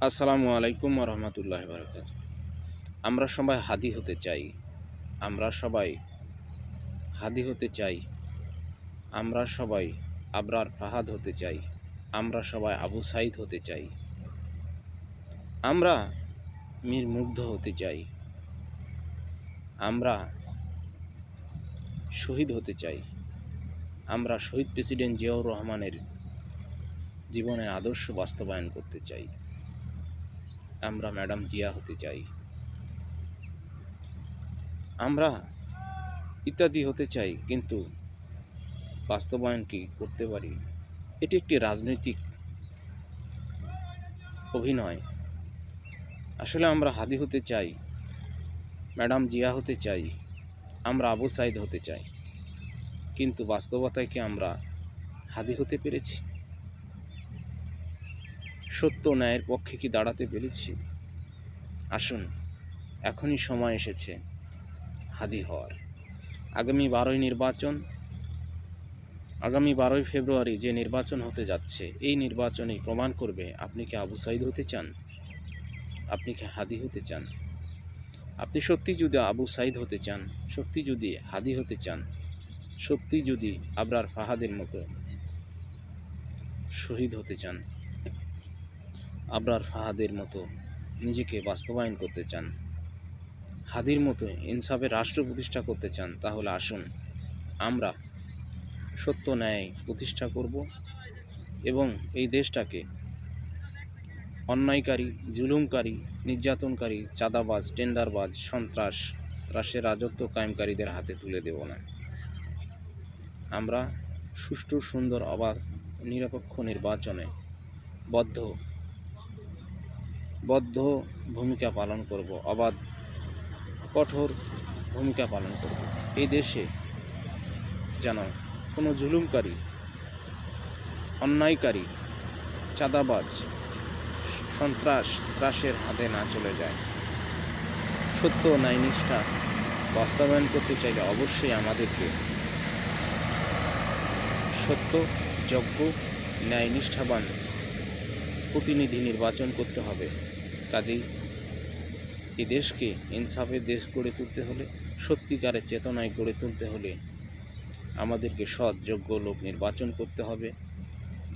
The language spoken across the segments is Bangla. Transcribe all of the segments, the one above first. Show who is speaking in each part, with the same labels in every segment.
Speaker 1: আসসালামু আলাইকুম রহমতুল্লাহ বারকাত আমরা সবাই হাদি হতে চাই। আমরা সবাই হাদি হতে চাই। আমরা সবাই আবরার ফাহাদ হতে চাই। আমরা সবাই আবু সাইদ হতে চাই। আমরা মীর মুগ্ধ হতে চাই। আমরা শহীদ হতে চাই। আমরা শহীদ প্রেসিডেন্ট জিয়াউর রহমানের জীবনের আদর্শ বাস্তবায়ন করতে চাই। আমরা ম্যাডাম জিয়া হতে চাই। আমরা ইত্যাদি হতে চাই, কিন্তু বাস্তবায়ন কি করতে পারি? এটি একটি রাজনৈতিক অভিনয়। আসলে আমরা হাদি হতে চাই, ম্যাডাম জিয়া হতে চাই, আমরা আবু সাইদ হতে চাই। কিন্তু বাস্তবতায় কি আমরা হাদি হতে পেরেছি? সত্য ন্যায়ের পক্ষে কি দাঁড়াতে পেরেছি? আসুন, এখনই সময় এসেছে হাদি হওয়ার। আগামী বারোই নির্বাচন, আগামী বারোই ফেব্রুয়ারি যে নির্বাচন হতে যাচ্ছে, এই নির্বাচনই প্রমাণ করবে আপনি কি আবু সাইদ হতে চান? আপনি কি হাদি হতে চান? আপনি সত্যি যদি আবু সাইদ হতে চান, সত্যি যদি হাদি হতে চান, সত্যি যদি আবরার ফাহাদের মতো শহীদ হতে চান আবরার ফাহাদের মতো নিজেকে বাস্তবায়ন করতে চান। হাদির মতো ইনসাফের রাষ্ট্র প্রতিষ্ঠা করতে চান, তাহলে আসুন আমরা সত্য ন্যায় প্রতিষ্ঠা করব এবং এই দেশটাকে অন্যায়কারী, জুলুমকারী, নির্যাতনকারী, চাঁদাবাজ, টেন্ডারবাজ, সন্ত্রাস ত্রাসের রাজত্ব কায়েমকারীদের হাতে তুলে দেব না। আমরা সুষ্ঠু, সুন্দর, অবাধ, নিরপেক্ষ নির্বাচনে বদ্ধ বদ্ধ ভূমিকা পালন করব, অবাধ, কঠোর ভূমিকা পালন করব। এই দেশে যেন কোনো জুলুমকারী, অন্যায়কারী, চাঁদাবাজ, সন্ত্রাস ত্রাসের হাতে না চলে যায়। সত্য ও ন্যায়নিষ্ঠা বাস্তবায়ন করতে চাইলে অবশ্যই আমাদেরকে সত্য, যোগ্য ন্যায়নিষ্ঠাবান প্রতিনিধি নির্বাচন করতে হবে। কাজেই এ দেশকে ইনসাফের দেশ গড়ে তুলতে হলে, সত্যিকারের চেতনায় গড়ে তুলতে হলে আমাদেরকে সৎ, যোগ্য লোক নির্বাচন করতে হবে,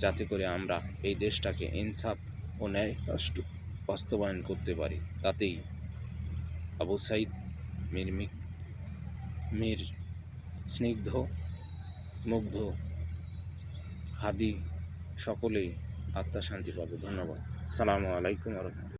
Speaker 1: যাতে করে আমরা এই দেশটাকে ইনসাফ ও ন্যায় রাষ্ট্র বাস্তবায়ন করতে পারি। তাতেই আবু সাইদ মীর মীর স্নিগ্ধ, মুগ্ধ, হাদি সকলেই আত্মা শান্তি পাবে। ধন্যবাদ। সালামু আলাইকুম রহমতুল্লাহ।